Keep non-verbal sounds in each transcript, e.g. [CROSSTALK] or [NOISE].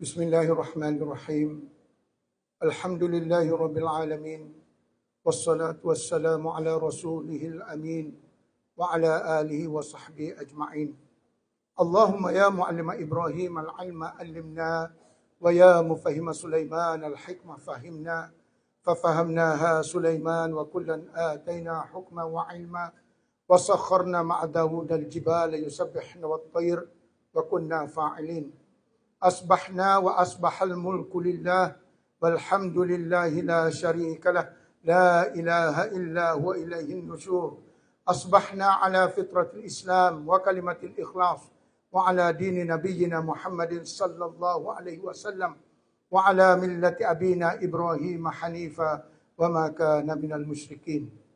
بسم الله الرحمن الرحيم. الحمد لله رب العالمين والصلاة والسلام على رسوله الأمين وعلى آله وصحبه أجمعين. اللهم يا معلم إبراهيم العلم علمنا ويا مفهم سليمان الحكمة فهمنا ففهمناها سليمان وكلا آتينا حكما وعلما وسخرنا مع داود الجبال يسبحن والطير وكنا فاعلين. أصبحنا وأصبح الملك لله والحمد لله لا شريك له. لا إله إلا هو إليه النشور. أصبحنا على فطرة الإسلام وكلمة الإخلاص وعلى دين نبينا محمد صلى الله عليه وسلم وعلى ملة أبينا إبراهيم حنيفا وما كان من المشركين.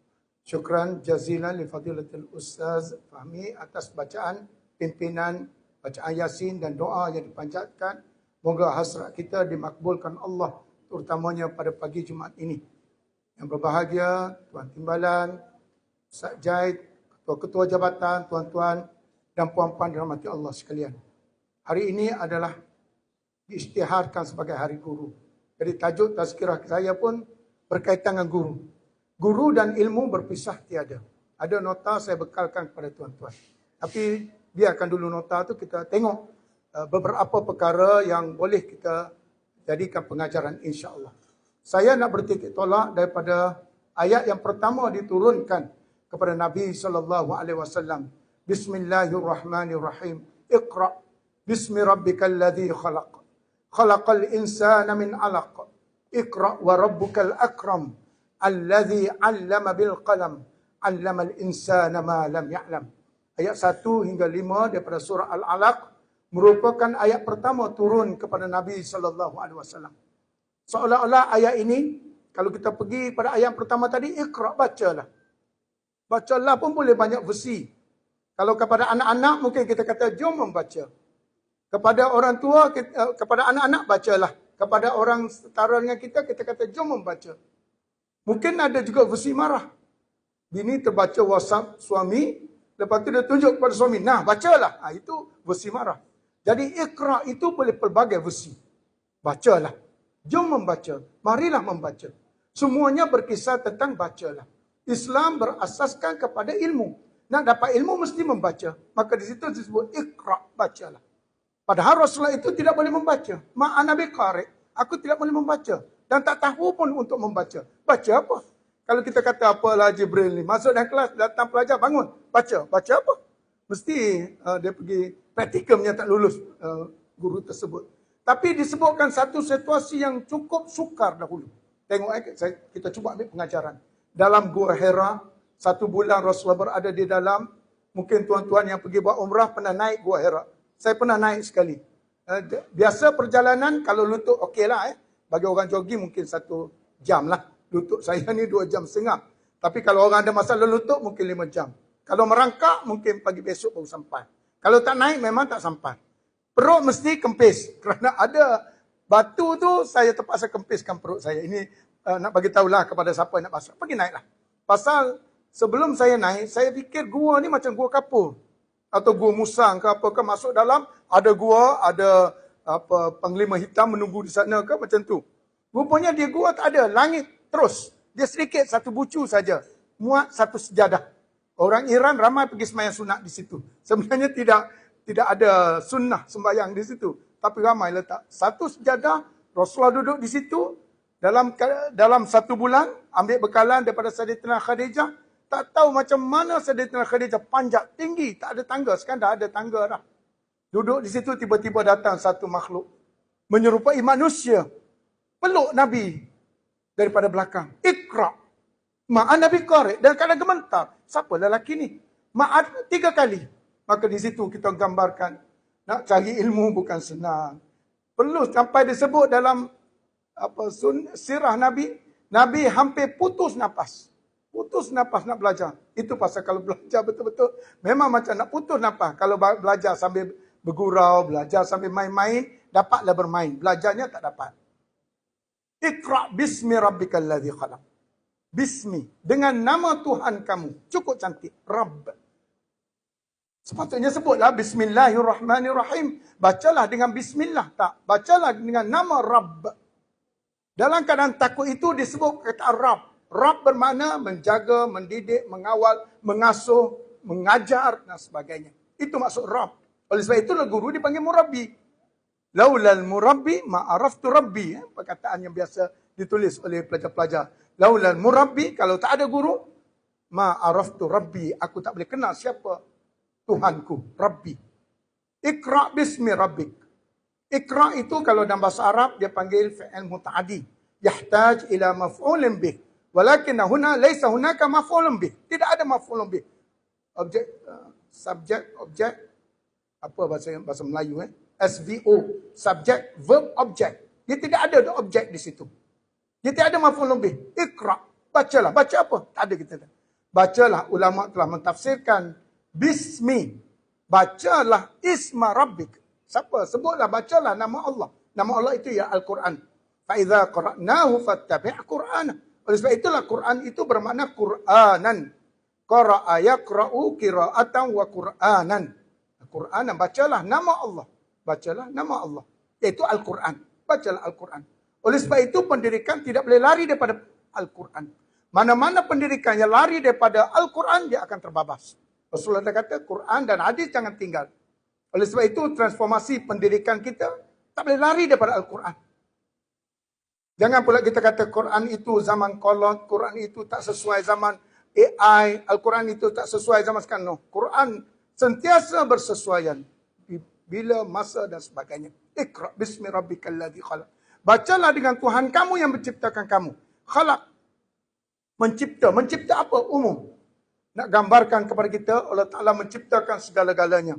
jazilan li fadilatul ustaz Fahmi atas bacaan pimpinan bacaan Yasin dan doa yang dipanjatkan. Moga hasrat kita dimakbulkan Allah terutamanya pada pagi Jumaat ini. Yang berbahagia Tuan Timbalan, Ustaz Jaid, ketua-ketua jabatan, tuan-tuan dan puan-puan dirahmati Allah sekalian. Hari ini adalah diisytiharkan sebagai hari guru. Jadi tajuk tazkirah saya pun berkaitan dengan guru. Guru dan ilmu berpisah tiada. Ada nota saya bekalkan kepada tuan-tuan. Tapi biarkan dulu nota tu kita tengok uh, beberapa perkara yang boleh kita jadikan pengajaran insya-Allah. Saya nak bertitik tolak daripada ayat yang pertama diturunkan kepada Nabi sallallahu alaihi wasallam. Bismillahirrahmanirrahim. Iqra bismi rabbikal ladzi khalaq. Khalaqal insana min 'alaq. Iqra wa rabbukal akram alladhi 'allama bil qalam 'allama al insana ma lam ya'lam. Ayat 1 hingga 5 daripada surah Al-Alaq merupakan ayat pertama turun kepada Nabi sallallahu alaihi wasallam. Seolah-olah ayat ini kalau kita pergi pada ayat pertama tadi iqra bacalah. Bacalah pun boleh banyak versi. Kalau kepada anak-anak mungkin kita kata jom membaca. Kepada orang tua eh, kepada anak-anak bacalah. Kepada orang setara dengan kita kita kata jom membaca. Mungkin ada juga versi marah. Bini terbaca WhatsApp suami, lepas tu dia tunjuk kepada suami, "Nah, bacalah." Ha, itu versi marah. Jadi ikra itu boleh pelbagai versi. Bacalah. Jom membaca. Marilah membaca. Semuanya berkisah tentang bacalah. Islam berasaskan kepada ilmu. Nak dapat ilmu mesti membaca. Maka di situ disebut ikra, bacalah. Padahal Rasulullah itu tidak boleh membaca. Ma'an Nabi Qari, aku tidak boleh membaca dan tak tahu pun untuk membaca. Baca apa? Kalau kita kata apalah Jibril ni, masuk dalam kelas, datang pelajar, bangun. Baca. Baca apa? Mesti uh, dia pergi praktikumnya tak lulus uh, guru tersebut. Tapi disebutkan satu situasi yang cukup sukar dahulu. Tengok eh, saya, kita cuba ambil pengajaran. Dalam Gua Hera, satu bulan Rasulullah berada di dalam. Mungkin tuan-tuan yang pergi buat umrah pernah naik Gua Hera. Saya pernah naik sekali. Uh, biasa perjalanan kalau lutut okeylah eh. Bagi orang jogging mungkin satu jam lah. Lutut saya ni dua jam setengah. Tapi kalau orang ada masalah lutut mungkin lima jam. Kalau merangkak mungkin pagi besok baru sampai. Kalau tak naik memang tak sampai. Perut mesti kempis. [LAUGHS] Kerana ada batu tu saya terpaksa kempiskan perut saya. Ini uh, nak bagi tahulah kepada siapa yang nak pasal. Pergi naiklah. Pasal sebelum saya naik, saya fikir gua ni macam gua kapur. Atau gua musang ke apa ke masuk dalam. Ada gua, ada apa panglima hitam menunggu di sana ke macam tu. Rupanya dia gua tak ada, langit terus. Dia sedikit satu bucu saja. Muat satu sejadah. Orang Iran ramai pergi sembahyang sunat di situ. Sebenarnya tidak tidak ada sunnah sembahyang di situ, tapi ramai letak. Satu sejadah Rasulullah duduk di situ dalam dalam satu bulan ambil bekalan daripada Sayyidatina Khadijah. Tak tahu macam mana Sayyidatina Khadijah panjat tinggi, tak ada tangga. Sekarang dah ada tangga dah. Duduk di situ tiba-tiba datang satu makhluk. Menyerupai manusia. Peluk Nabi daripada belakang. Ikra. Ma'an Nabi korek dan kadang gementar. Siapa lelaki ni? Ma'an tiga kali. Maka di situ kita gambarkan. Nak cari ilmu bukan senang. Perlu sampai disebut dalam apa sun, sirah Nabi. Nabi hampir putus nafas. Putus nafas nak belajar. Itu pasal kalau belajar betul-betul. Memang macam nak putus nafas. Kalau belajar sambil bergurau, belajar sambil main-main, dapatlah bermain. Belajarnya tak dapat. Iqra bismi rabbikal ladzi khalaq. Bismi dengan nama Tuhan kamu. Cukup cantik. Rabb. Sepatutnya sebutlah Bismillahirrahmanirrahim. Bacalah dengan Bismillah. Tak. Bacalah dengan nama Rabb. Dalam keadaan takut itu disebut kata Rabb. Rabb bermakna menjaga, mendidik, mengawal, mengasuh, mengajar dan sebagainya. Itu maksud Rabb. Oleh sebab itulah guru dipanggil Murabbi. Laulal Murabbi ma'araftu Rabbi. Eh? Perkataan yang biasa ditulis oleh pelajar-pelajar. Laulal Murabbi, kalau tak ada guru, ma'araftu Rabbi. Aku tak boleh kenal siapa Tuhanku, Rabbi. Iqra' bismi Rabbik. Iqra' itu kalau dalam bahasa Arab dia panggil fi'il muta'adi. Yahtaj ila maf'ulin bih. Walakin huna laysa hunaka maf'ulun bih. Tidak ada maf'ulun bih. Objek uh, subject objek apa bahasa bahasa Melayu eh? SVO, subject verb object. Dia tidak ada objek di situ. Dia tidak ada maf'ulun bih. Iqra', bacalah. Baca apa? Tak ada kita. Bacalah ulama telah mentafsirkan bismi. Bacalah isma rabbik. Siapa? Sebutlah, bacalah nama Allah. Nama Allah itu ya Al-Quran. Fa'idha qara'nahu fattabi' Qur'an. Oleh sebab itulah Quran itu bermakna Qur'anan. Qara'a yakra'u kira'atan wa Qur'anan. Qur'anan. Bacalah nama Allah. Bacalah nama Allah. Iaitu Al-Quran. Bacalah Al-Quran. Oleh sebab itu pendidikan tidak boleh lari daripada Al-Quran. Mana-mana pendidikan yang lari daripada Al-Quran, dia akan terbabas. Rasulullah kata Quran dan hadis jangan tinggal. Oleh sebab itu transformasi pendidikan kita tak boleh lari daripada Al-Quran. Jangan pula kita kata Quran itu zaman kolot, Quran itu tak sesuai zaman AI, Al-Quran itu tak sesuai zaman sekarang. No. Quran sentiasa bersesuaian bila masa dan sebagainya. Iqra bismi rabbikal ladzi khalaq. Bacalah dengan Tuhan kamu yang menciptakan kamu. Khalaq. Mencipta, mencipta apa? Umum nak gambarkan kepada kita Allah Ta'ala menciptakan segala-galanya.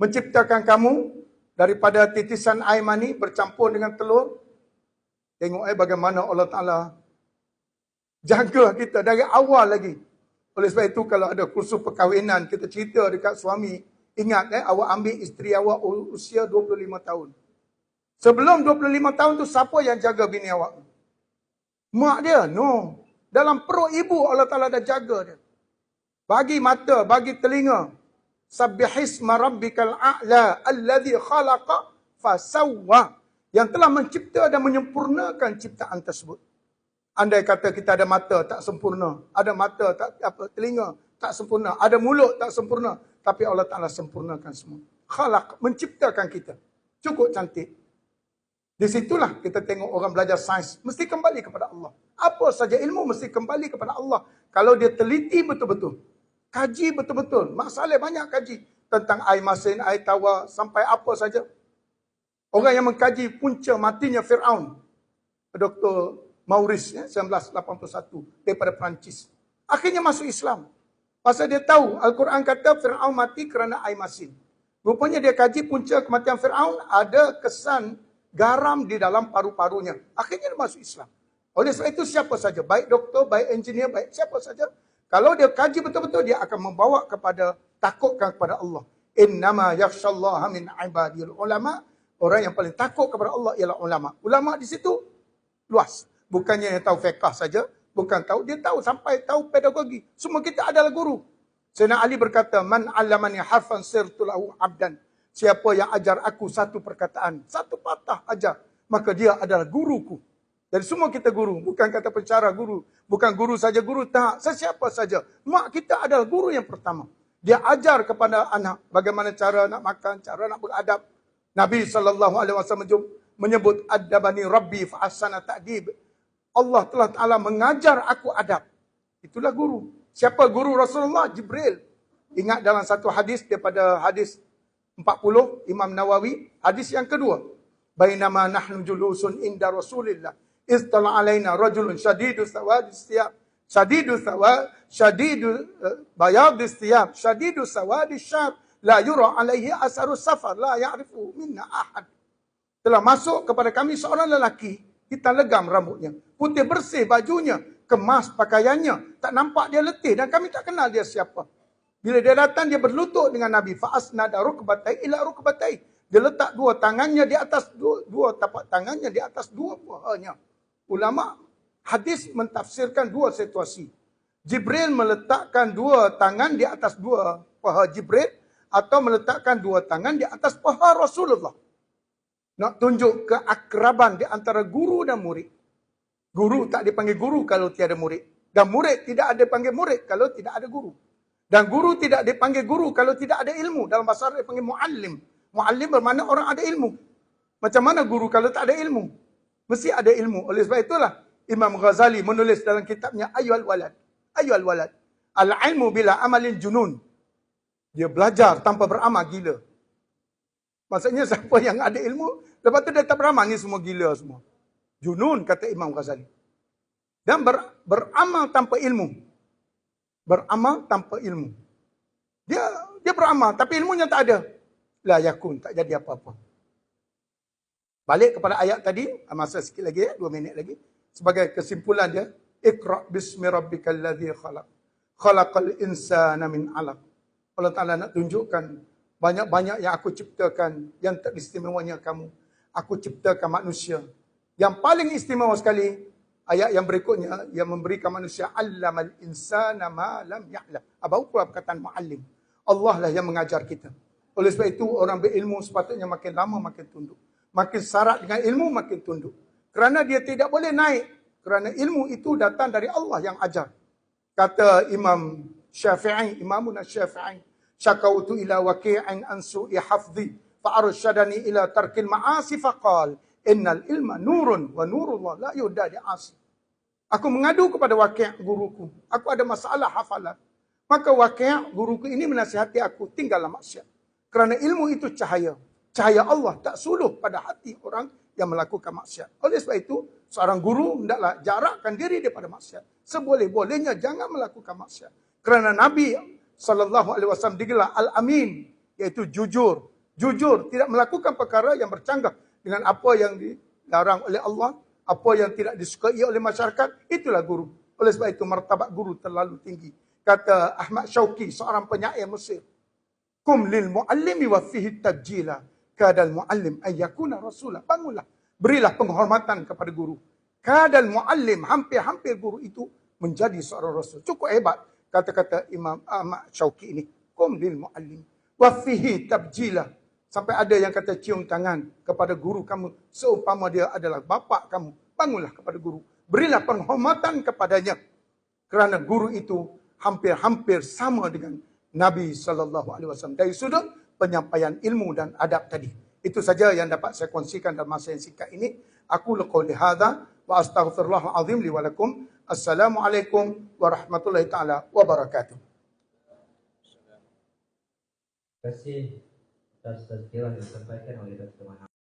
Menciptakan kamu daripada titisan air mani bercampur dengan telur. Tengok eh bagaimana Allah Ta'ala jaga kita dari awal lagi. Oleh sebab itu kalau ada kursus perkahwinan kita cerita dekat suami. Ingat eh awak ambil isteri awak usia 25 tahun. Sebelum 25 tahun tu siapa yang jaga bini awak? Mak dia? No. Dalam perut ibu Allah Ta'ala dah jaga dia. Bagi mata, bagi telinga. Sabbihisma rabbikal a'la alladhi khalaqa fasawwa. Yang telah mencipta dan menyempurnakan ciptaan tersebut. Andai kata kita ada mata tak sempurna, ada mata tak apa telinga tak sempurna, ada mulut tak sempurna, tapi Allah Taala sempurnakan semua. Khalaq menciptakan kita. Cukup cantik. Di situlah kita tengok orang belajar sains mesti kembali kepada Allah. Apa saja ilmu mesti kembali kepada Allah kalau dia teliti betul-betul. Kaji betul-betul. Masalah banyak kaji. Tentang air masin, air tawar, sampai apa saja. Orang yang mengkaji punca matinya Fir'aun. Dr. Maurice, ya, 1981. Daripada Perancis. Akhirnya masuk Islam. Pasal dia tahu Al-Quran kata Fir'aun mati kerana air masin. Rupanya dia kaji punca kematian Fir'aun ada kesan garam di dalam paru-parunya. Akhirnya dia masuk Islam. Oleh sebab itu siapa saja, baik doktor, baik engineer, baik siapa saja, kalau dia kaji betul-betul, dia akan membawa kepada takutkan kepada Allah. Innama yakshallaha min ibadil ulama. Orang yang paling takut kepada Allah ialah ulama. Ulama di situ luas. Bukannya yang tahu fiqah saja. Bukan tahu. Dia tahu sampai tahu pedagogi. Semua kita adalah guru. Sayyidina Ali berkata, Man alamani harfan sirtulahu abdan. Siapa yang ajar aku satu perkataan. Satu patah ajar. Maka dia adalah guruku. Jadi semua kita guru. Bukan kata pencara guru. Bukan guru saja guru. Tak. Sesiapa saja. Mak kita adalah guru yang pertama. Dia ajar kepada anak. Bagaimana cara nak makan. Cara nak beradab. Nabi SAW menyebut. Adabani Rabbi fa'asana ta'dib. Allah telah ta'ala mengajar aku adab. Itulah guru. Siapa guru Rasulullah? Jibril. Ingat dalam satu hadis daripada hadis 40 Imam Nawawi. Hadis yang kedua. Bainama nahnu julusun inda Rasulillah. Istala alaina rajulun shadidu sawad istiyab shadidu sawad shadidu bayad istiyab shadidu sawad syab la yura alaihi asaru safar la ya'rifu minna ahad. Telah masuk kepada kami seorang lelaki kita legam rambutnya. Putih bersih bajunya kemas pakaiannya. Tak nampak dia letih dan kami tak kenal dia siapa bila dia datang dia berlutut dengan nabi fa asnada rukbatai ila rukbatai dia letak dua tangannya di atas dua, dua tapak tangannya di atas dua pahanya ulama hadis mentafsirkan dua situasi. Jibril meletakkan dua tangan di atas dua paha Jibril atau meletakkan dua tangan di atas paha Rasulullah. Nak tunjuk keakraban di antara guru dan murid. Guru tak dipanggil guru kalau tiada murid. Dan murid tidak ada dipanggil murid kalau tidak ada guru. Dan guru tidak dipanggil guru kalau tidak ada ilmu. Dalam bahasa Arab dipanggil mu'allim. Mu'allim bermakna orang ada ilmu. Macam mana guru kalau tak ada ilmu? Mesti ada ilmu. Oleh sebab itulah Imam Ghazali menulis dalam kitabnya Ayyuhal Walad. Ayyuhal Walad. Al-ilmu bila amalin junun. Dia belajar tanpa beramal gila. Maksudnya [LAUGHS] siapa yang ada ilmu, lepas tu dia tak beramal. Ni semua gila semua. Junun kata Imam Ghazali. Dan ber, beramal tanpa ilmu. Beramal tanpa ilmu. Dia dia beramal tapi ilmunya tak ada. La yakun, tak jadi apa-apa. Balik kepada ayat tadi, masa sikit lagi, dua minit lagi. Sebagai kesimpulan dia, Iqra' bismi rabbikal ladhi khalaq. Khalaqal insana min alaq. Allah Ta'ala nak tunjukkan banyak-banyak yang aku ciptakan yang tak istimewanya kamu. Aku ciptakan manusia. Yang paling istimewa sekali, ayat yang berikutnya yang memberikan manusia allamal insana ma lam ya'lam. Apa ukur perkataan muallim? Allah lah yang mengajar kita. Oleh sebab itu orang berilmu sepatutnya makin lama makin tunduk. Makin syarat dengan ilmu makin tunduk. Kerana dia tidak boleh naik. Kerana ilmu itu datang dari Allah yang ajar. Kata Imam Syafi'i, Imamun Syafi'i, syakautu ila waqi'in an su'i hafzi fa arsyadani ila tarkil ma'asi faqal innal ilma nurun wa nurullah la yuhda di as. Aku mengadu kepada Waqi' guruku. Aku ada masalah hafalan. Maka Waqi' guruku ini menasihati aku tinggallah maksiat. Kerana ilmu itu cahaya. Cahaya Allah tak suluh pada hati orang yang melakukan maksiat. Oleh sebab itu, seorang guru hendaklah jarakkan diri daripada maksiat. Seboleh-bolehnya jangan melakukan maksiat. Kerana Nabi wasallam digelar al-amin, iaitu jujur. Jujur tidak melakukan perkara yang bercanggah dengan apa yang dilarang oleh Allah, apa yang tidak disukai oleh masyarakat, itulah guru. Oleh sebab itu martabat guru terlalu tinggi. Kata Ahmad Syauqi, seorang penyair Mesir. Kum lil muallimi wa fihi tabjila. Kadal muallim ayyakuna rasulah. Bangunlah. Berilah penghormatan kepada guru. Kadal muallim, hampir-hampir guru itu menjadi seorang rasul. Cukup hebat kata-kata Imam Ahmad Syauqi ini. Kum lil muallim wa fihi tabjila. Sampai ada yang kata cium tangan kepada guru kamu. Seumpama dia adalah bapa kamu. Bangunlah kepada guru. Berilah penghormatan kepadanya. Kerana guru itu hampir-hampir sama dengan Nabi SAW. Dari sudut penyampaian ilmu dan adab tadi. Itu saja yang dapat saya kongsikan dalam masa yang singkat ini. Aku lekau lihada wa astaghfirullahaladzim liwalakum. Assalamualaikum warahmatullahi taala wabarakatuh. Terima kasih tazkirah yang disampaikan oleh Dr. Muhammad.